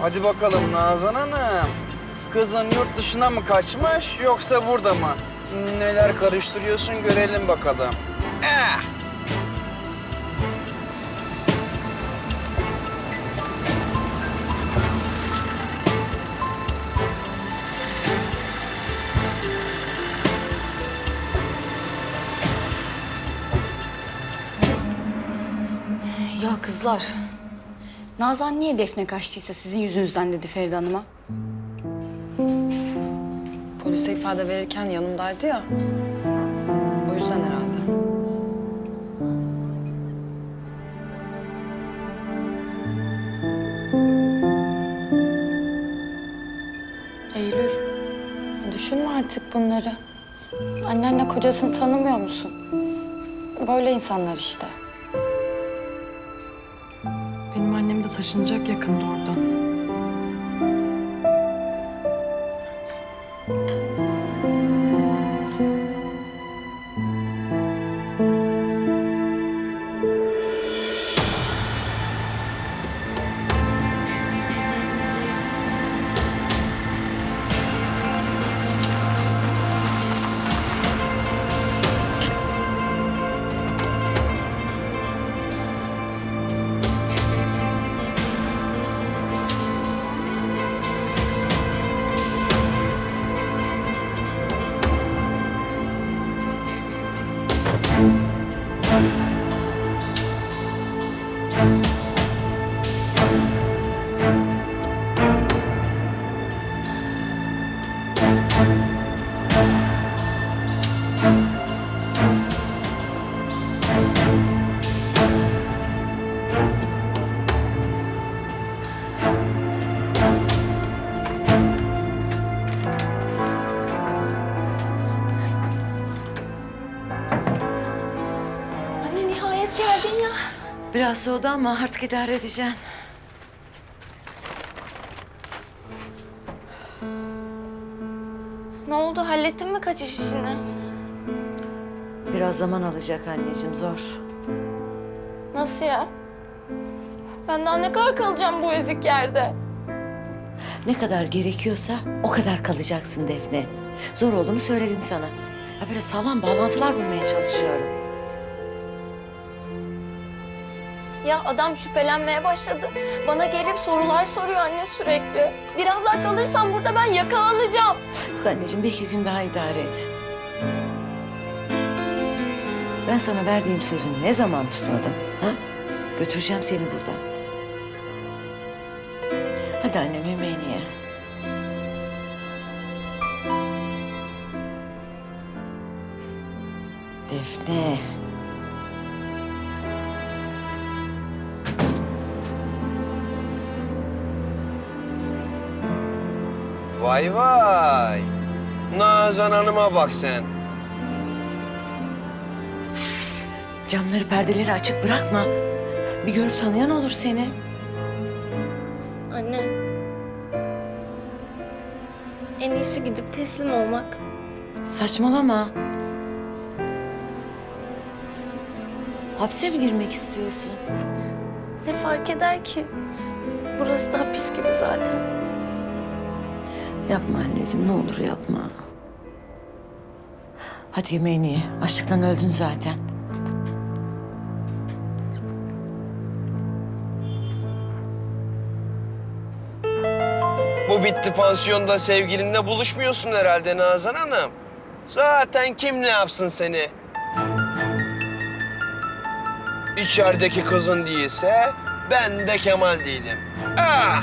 Hadi bakalım Nazan Hanım. Kızın yurt dışına mı kaçmış yoksa burada mı? Neler karıştırıyorsun görelim bakalım. Eh! Ya kızlar, Nazan niye Defne kaçtıysa sizin yüzünüzden dedi Feride Hanım'a? Polise ifade verirken yanımdaydı ya. O yüzden herhalde. Eylül, düşünme artık bunları. Annenle kocasını tanımıyor musun? Böyle insanlar işte. De taşınacak yakında oradan. Biraz soğudu ama artık idare edeceğim. Ne oldu hallettin mi kaçış işini? Biraz zaman alacak anneciğim zor. Nasıl ya? Ben daha ne kadar kalacağım bu ezik yerde? Ne kadar gerekiyorsa o kadar kalacaksın Defne. Zor olduğunu söyledim sana. Ya böyle sağlam bağlantılar bulmaya çalışıyorum. Ya adam şüphelenmeye başladı. Bana gelip sorular soruyor anne sürekli. Biraz daha kalırsam burada ben yakalanacağım. Yok anneciğim bir iki gün daha idare et. Ben sana verdiğim sözümü ne zaman tutmadım? Ha? Götüreceğim seni buradan. Hadi annem yemeğini ye. Defne. Vay vay. Nazan Hanım'a bak sen. Camları perdeleri açık bırakma. Bir görüp tanıyan olur seni. Anne. En iyisi gidip teslim olmak. Saçmalama. Hapse mi girmek istiyorsun? Ne fark eder ki? Burası da hapis gibi zaten. Yapma anneciğim ne olur yapma. Hadi yemeğini ye. Açlıktan öldün zaten. Bu bitti pansiyonda sevgilinle buluşmuyorsun herhalde Nazan Hanım. Zaten kim ne yapsın seni? İçerideki kızın değilse ben de Kemal değilim. Ah!